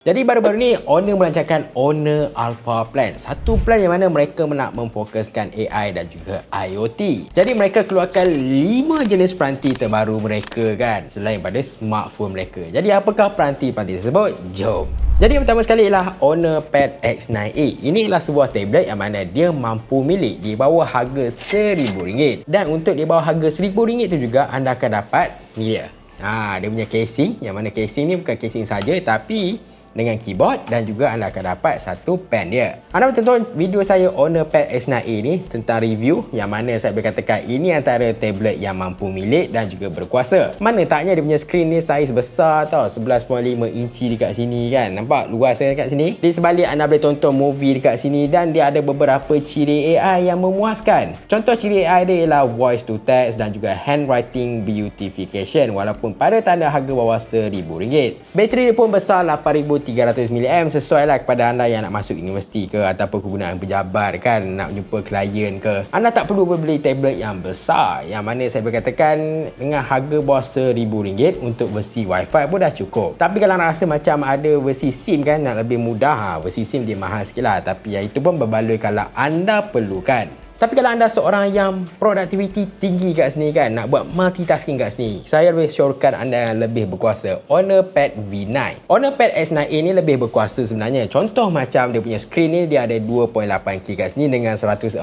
Jadi baru-baru ni Honor melancarkan Honor Alpha Plan. Satu plan yang mana mereka nak memfokuskan AI dan juga IoT. Jadi mereka keluarkan 5 jenis peranti terbaru mereka kan selain pada smartphone mereka. Jadi apakah peranti-peranti tersebut? Jom. Jadi yang pertama sekali ialah Honor Pad X9a. Ini adalah sebuah tablet yang mana dia mampu milik di bawah harga RM1000. Dan untuk di bawah harga RM1000 itu juga anda akan dapat ni dia. Ha, dia punya casing yang mana casing ni bukan casing saja tapi dengan keyboard dan juga anda akan dapat satu pen dia. Anda tonton video saya Honor Pad S9a ni tentang review yang mana saya boleh katakan ini antara tablet yang mampu milik dan juga berkuasa. Mana taknya dia punya screen ni saiz besar tau 11.5 inci dekat sini kan. Nampak luas dekat sini. Di sebalik anda boleh tonton movie dekat sini dan dia ada beberapa ciri AI yang memuaskan. Contoh ciri AI dia ialah voice to text dan juga handwriting beautification walaupun pada tanda harga bawah RM1000. Bateri dia pun besar 8000 300 mAh sesuai lah kepada anda yang nak masuk universiti ke ataupun kegunaan pejabat kan nak jumpa klien ke. Anda tak perlu beli tablet yang besar. Yang mana saya berkatakan dengan harga bawah RM1000 untuk versi wifi pun dah cukup. Tapi kalau anda rasa macam ada versi SIM kan nak lebih mudah. Ha, versi SIM dia mahal sikit lah. Tapi yang itu pun berbaloi kalau anda perlukan tapi kalau anda seorang yang productivity tinggi kat sini kan, nak buat multitasking kat sini, saya lebih syorkan anda yang lebih berkuasa. Honor Pad V9. Honor Pad S9a ni lebih berkuasa sebenarnya. Contoh macam dia punya screen ni, dia ada 2.8K kat sini dengan 144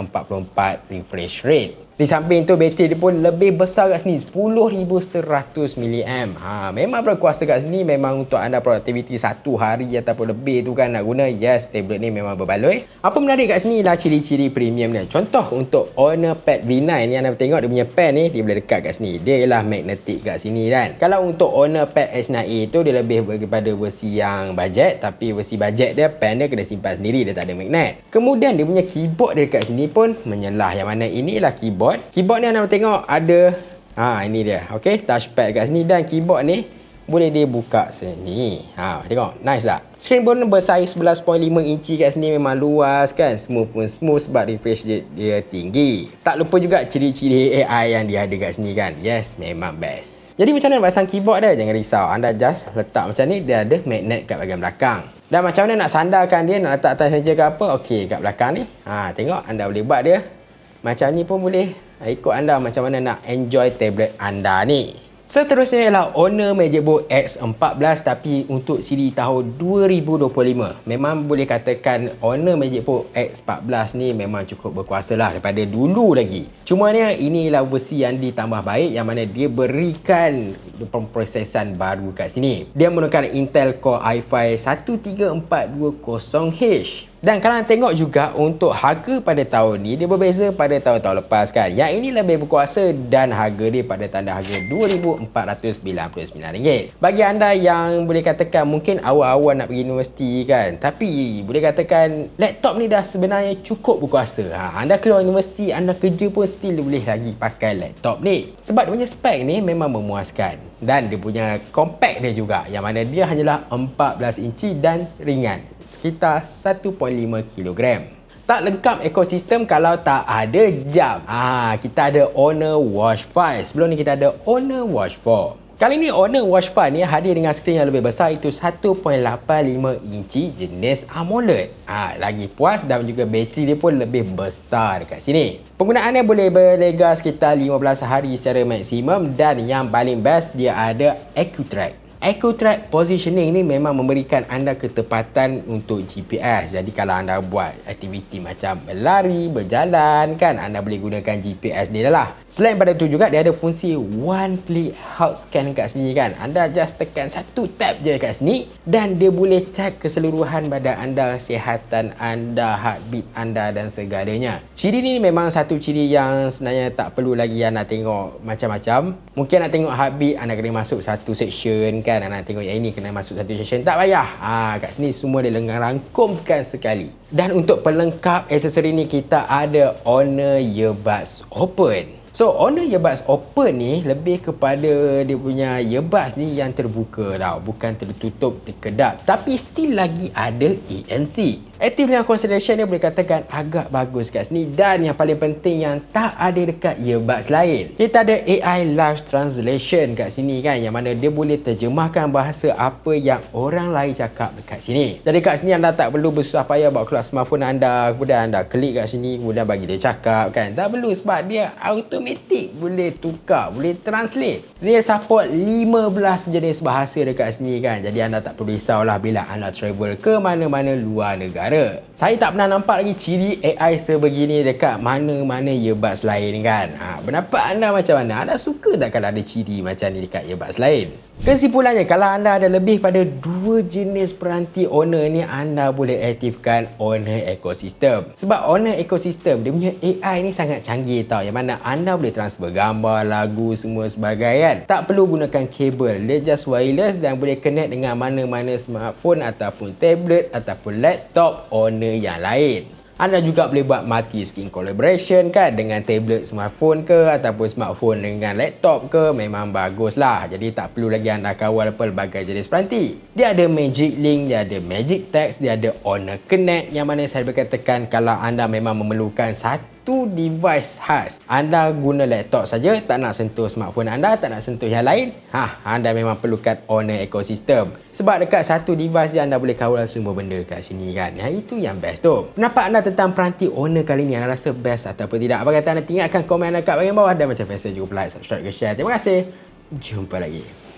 refresh rate. Di samping tu bateri dia pun lebih besar kat sini 10,100 mAh. Ha, memang berkuasa kat sini memang untuk anda produktiviti satu hari ataupun lebih tu kan nak guna. Yes, tablet ni memang berbaloi. Apa menarik kat sini lah ciri-ciri premium dia. Contoh untuk Honor Pad V9 ni anda tengok dia punya pen ni dia boleh dekat kat sini. Dia ialah magnetic kat sini kan. Kalau untuk Honor Pad S9a tu dia lebih daripada versi yang budget tapi versi budget dia pen dia kena simpan sendiri dia tak ada magnet. Kemudian dia punya keyboard dia dekat sini pun menyelah yang mana inilah keyboard keyboard. Keyboard ni anda tengok ada ha ini dia. Okey, touchpad kat sini dan keyboard ni boleh dia buka sini. Ha tengok, nice tak? Screen pun bersaiz 11.5 inci kat sini memang luas kan. Smooth pun smooth sebab refresh rate dia tinggi. Tak lupa juga ciri-ciri AI yang dia ada kat sini kan. Yes, memang best. Jadi macam mana pasang keyboard dia? Jangan risau. Anda just letak macam ni, dia ada magnet kat bahagian belakang. Dan macam mana nak sandarkan dia, nak letak atas meja ke apa? Okey, kat belakang ni. Ha, tengok anda boleh buat dia macam ni pun boleh. Ikut anda macam mana nak enjoy tablet anda ni. Seterusnya ialah Honor MagicBook X14 tapi untuk siri tahun 2025. Memang boleh katakan Honor MagicBook X14 ni memang cukup berkuasa lah daripada dulu lagi. Cuma ni ini ialah versi yang ditambah baik yang mana dia berikan pemprosesan baru kat sini. Dia menggunakan Intel Core i5 13420H. Dan kalau tengok juga untuk harga pada tahun ni dia berbeza pada tahun-tahun lepas kan. Yang ini lebih berkuasa dan harga dia pada tanda harga RM2,499. Bagi anda yang boleh katakan mungkin awal-awal nak pergi universiti kan. Tapi boleh katakan laptop ni dah sebenarnya cukup berkuasa. Ha, anda keluar universiti, anda kerja pun still boleh lagi pakai laptop ni. Sebab dia punya spek ni memang memuaskan. Dan dia punya compact dia juga yang mana dia hanyalah 14 inci dan ringan sekitar 1.5 kg. Tak lengkap ekosistem kalau tak ada jam. Ah, kita ada Honor Watch 5. Sebelum ni kita ada Honor Watch 4. Kali ni Honor Watch 5 ni hadir dengan skrin yang lebih besar itu 1.85 inci jenis AMOLED. Ha, lagi puas dan juga bateri dia pun lebih besar dekat sini. Penggunaannya boleh berlega sekitar 15 hari secara maksimum dan yang paling best dia ada AccuTrack. Echo Track Positioning ni memang memberikan anda ketepatan untuk GPS. Jadi kalau anda buat aktiviti macam berlari, berjalan kan, anda boleh gunakan GPS ni lah. Selain pada itu juga dia ada fungsi one click health scan kat sini kan. Anda just tekan satu tap je kat sini dan dia boleh cek keseluruhan badan anda, kesihatan anda, heartbeat anda dan segalanya. Ciri ni memang satu ciri yang sebenarnya tak perlu lagi anda tengok macam-macam. Mungkin nak tengok heartbeat anda kena masuk satu section kan nak tengok yang ini kena masuk satu session tak payah ha, kat sini semua dia lengang rangkumkan sekali dan untuk pelengkap aksesori ni kita ada Honor Earbuds Open So Honor Earbuds Open ni lebih kepada dia punya earbuds ni yang terbuka tau. Bukan tertutup, terkedap. Tapi still lagi ada ANC. Active dengan Constellation ni boleh katakan agak bagus kat sini dan yang paling penting yang tak ada dekat earbuds lain. Kita ada AI Live Translation kat sini kan yang mana dia boleh terjemahkan bahasa apa yang orang lain cakap dekat sini. Jadi kat sini anda tak perlu bersusah payah bawa keluar smartphone anda kemudian anda klik kat sini kemudian bagi dia cakap kan. Tak perlu sebab dia automatik boleh tukar, boleh translate. Dia support 15 jenis bahasa dekat sini kan. Jadi anda tak perlu risaulah bila anda travel ke mana-mana luar negara negara. Saya tak pernah nampak lagi ciri AI sebegini dekat mana-mana earbuds lain kan. Ha, pendapat anda macam mana? Anda suka tak kalau ada ciri macam ni dekat earbuds lain? Kesimpulannya, kalau anda ada lebih pada dua jenis peranti Honor ni, anda boleh aktifkan Honor Ecosystem. Sebab Honor Ecosystem, dia punya AI ni sangat canggih tau. Yang mana anda boleh transfer gambar, lagu, semua sebagainya. Tak perlu gunakan kabel. Dia just wireless dan boleh connect dengan mana-mana smartphone ataupun tablet ataupun laptop Honor yang lain. Anda juga boleh buat multi skin collaboration kan dengan tablet smartphone ke ataupun smartphone dengan laptop ke memang bagus lah. Jadi tak perlu lagi anda kawal pelbagai jenis peranti. Dia ada Magic Link, dia ada Magic Text, dia ada Honor Connect yang mana saya berkatakan kalau anda memang memerlukan satu satu device khas. Anda guna laptop saja, tak nak sentuh smartphone anda, tak nak sentuh yang lain, ha, anda memang perlukan Honor Ecosystem. Sebab dekat satu device je anda boleh kawal semua benda dekat sini kan. Ya, itu yang best tu. Pendapat anda tentang peranti Honor kali ni, anda rasa best ataupun tidak? Apa kata anda tinggalkan komen dekat bahagian bawah dan macam biasa juga like, subscribe ke share. Terima kasih. Jumpa lagi.